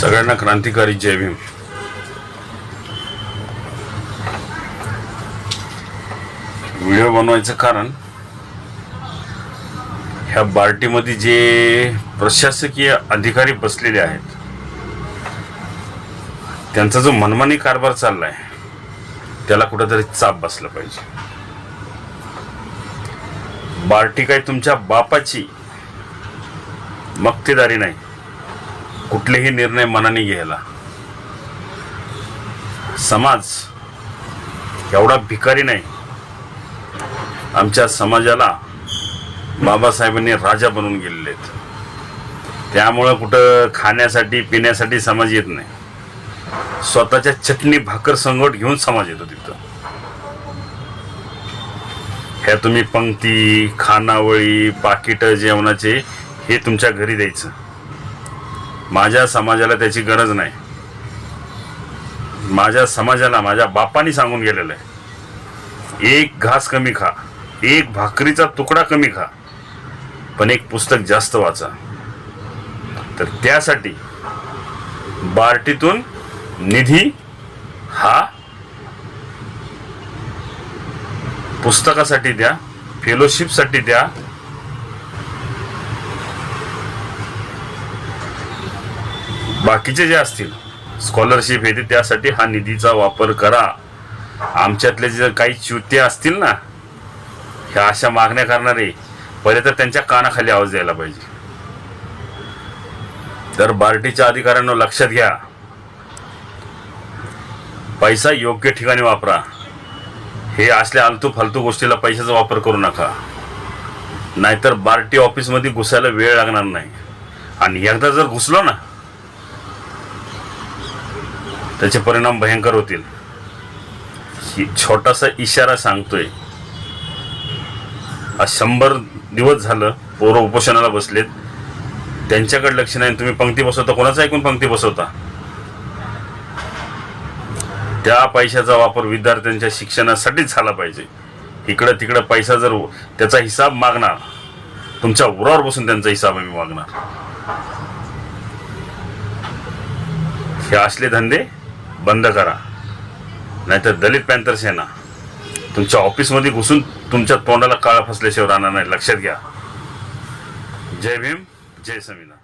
सगळ्यांना क्रांतिकारी जय भीम. व्हिडिओ बनवायचं कारण ह्या बार्टीमध्ये जे प्रशासकीय अधिकारी बसलेले आहेत त्यांचा जो मनमानी कारभार चाललाय त्याला कुठेतरी चाप बसला पाहिजे. बार्टी काय तुमच्या बापाची मक्तेदारी नाही. कुठलेही निर्णय मनाने घ्यायला. समाज एवढा भिकारी नाही. आमच्या समाजाला बाबासाहेबांनी राजा बनवून गेलेले आहेत. त्यामुळं कुठं खाण्यासाठी पिण्यासाठी समाज येत नाही. स्वतःच्या चटणी भाकर संगट घेऊन समाज येतो तिथं. ह्या तुम्ही पंक्ती खानावळी पाकिटं जेवणाचे हे तुमच्या घरी द्यायचं. माझ्या समाजाला त्याची गरज नाही. माझ्या समाजाला माझ्या बापानी सांगून गेलेलं आहे. एक घास कमी खा एक भाकरीचा तुकडा कमी खा पण एक पुस्तक जास्त वाचा. तर त्यासाठी बार्टीतून निधी हा पुस्तकासाठी द्या फेलोशिपसाठी द्या बाकीचे जे असतील स्कॉलरशिप येते त्यासाठी हा निधीचा वापर करा. आमच्यातले जे काही च्युत्या असतील ना ह्या अशा मागण्या करणारे पहिले तर त्यांच्या कानाखाली आवाज द्यायला पाहिजे. तर बार्टीच्या अधिकाऱ्यांना लक्षात घ्या. पैसा योग्य ठिकाणी वापरा. हे असल्या आलतू फालतू गोष्टीला पैशाचा वापर करू नका. नाहीतर बार्टी ऑफिसमध्ये घुसायला वेळ लागणार नाही. आणि एकदा जर घुसलो ना त्याचे परिणाम भयंकर होतील. छोटासा इशारा सांगतोय. आज शंभर दिवस झालं पोरं उपोषणाला बसलेत. त्यांच्याकडे लक्ष नाही. तुम्ही पंक्ती बसवता कोणाचं ऐकून पंक्ती बसवता? त्या पैशाचा वापर विद्यार्थ्यांच्या शिक्षणासाठीच झाला पाहिजे. इकडं तिकडं पैसा जर त्याचा हिसाब मागणार तुमच्या उरावर बसून त्यांचा हिसाब आम्ही मागणार. हे असले धंदे बंद करा. नाहीतर दलित पॅन्थर सेना तुमच्या ऑफिसमध्ये घुसून तुमच्या तोंडाला काळा फसल्याशिवाय राहणार नाही. लक्षात घ्या. जय भीम जय समीना.